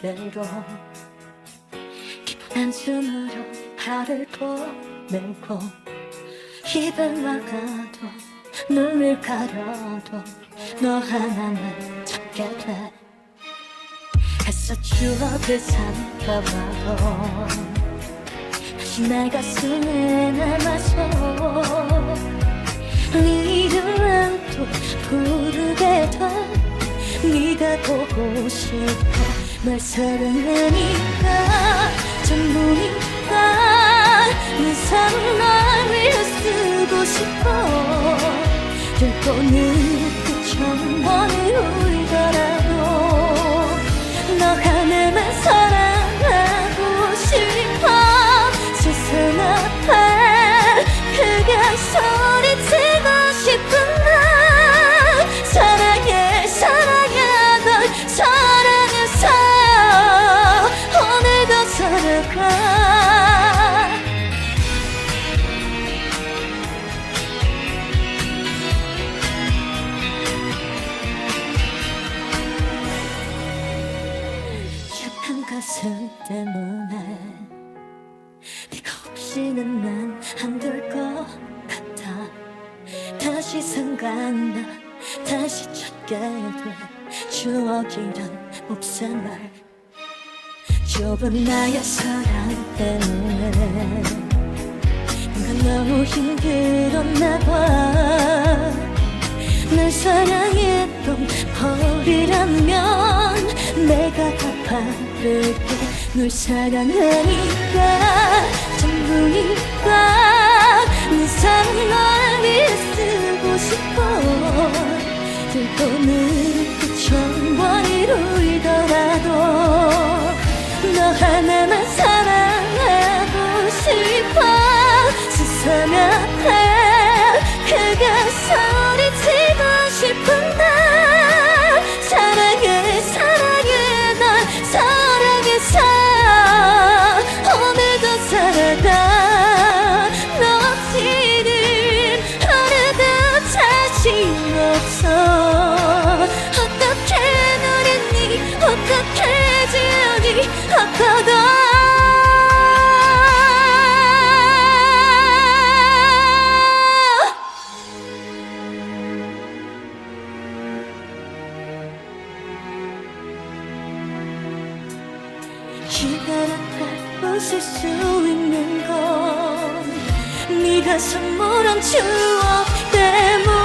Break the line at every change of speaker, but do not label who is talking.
그대로. 깊은 한숨으로 하루를 보내고 입을 막아도 눈을 가려도 너 하나만 찾게 돼. 애써 추억을 삼켜봐도 다시 내 가슴에 남아서 네 이름은 또 부르게 돼 네가 보고 싶어. 널 사랑하니까 전부니까. 내 삶을 널 위해 쓰고 싶어. 들고는 천 번을 울더 가슴 때문에 네가 없이는 난 안 될 것 같아. 다시 생각나 다시 찾게 돼. 추억이란 몹쓸 말 좁은 나의 사랑 때문에 뭔가 너무 힘들었나 봐날 사랑했던 갚아줄게 널 사랑하니까 전부니까 내 삶을 널 위해 쓰고 싶어. 들고는 그천 번이 울더라도 너 하나만 사 기다렸다 웃을 수 있는 건 네가 선물한 추억 때문